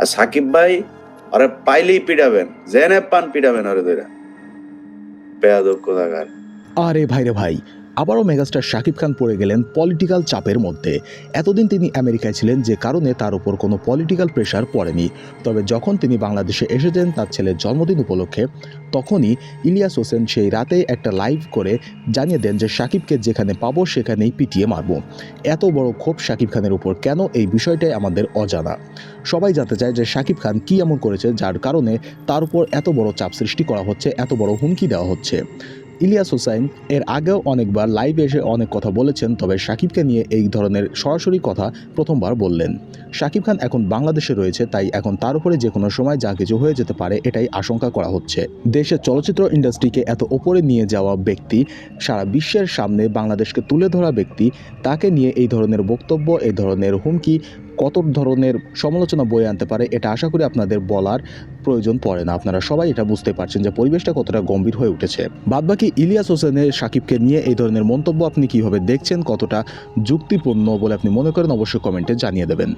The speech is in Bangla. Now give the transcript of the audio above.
আর সাকিব ভাই আরে পাইলেই পিটাবেন, জেনে পান পিটাবেন আরে ধরে বেয়াদব কোথাকার। আরে ভাই রে ভাই আবারও মেগাস্টার শাকিব খান পড়ে গেলেন পলিটিক্যাল চাপের মধ্যে। এতদিন তিনি আমেরিকায় ছিলেন, যে কারণে তার উপর কোনো পলিটিক্যাল প্রেশার পড়েনি। তবে যখন তিনি বাংলাদেশে এসেছেন, তার ছেলের জন্মদিন উপলক্ষে, তখনই ইলিয়াস হোসেন সেই রাতে একটা লাইভ করে জানিয়ে দেন যে, শাকিবকে যেখানে পাবো, সেখানেই পিটিয়ে মারবো। এত বড় ক্ষোভ শাকিব খানের উপর, কেন এই বিষয়টাই আমাদের অজানা? সবাই জানতে চায় যে, শাকিব খান কী এমন করেছে, যার কারণে তার উপর এত বড় চাপ সৃষ্টি করা হচ্ছে, এত বড় হুমকি দেওয়া হচ্ছে। ইলিয়াস হোসাইন এর আগেও অনেকবার লাইভে এসে অনেক কথা বলেছেন, তবে শাকিবকে নিয়ে এই ধরনের সরাসরি কথা প্রথমবার বললেন। শাকিব খান এখন বাংলাদেশে রয়েছে, তাই এখন তার উপরে যে কোনো সময় যা কিছু হয়ে যেতে পারে এটাই আশঙ্কা করা হচ্ছে। দেশের চলচ্চিত্র ইন্ডাস্ট্রিকে এত ওপরে নিয়ে যাওয়া ব্যক্তি, সারা বিশ্বের সামনে বাংলাদেশকে তুলে ধরা ব্যক্তি, তাকে নিয়ে এই ধরনের বক্তব্য, এই ধরনের হুমকি কত ধরনের সমালোচনা বয়ে আনতে পারে, এটা আশা করি আপনাদের বলার প্রয়োজন পড়ে না। আপনারা সবাই এটা বুঝতে পারছেন যে পরিবেশটা কতটা গম্ভীর হয়ে উঠেছে। বাদবাকি ইলিয়াস হোসেনের, সাকিবকে নিয়ে এই ধরনের মন্তব্য আপনি কীভাবে দেখছেন, কতটা যুক্তিপূর্ণ বলে আপনি মনে করেন, অবশ্যই কমেন্টে জানিয়ে দেবেন।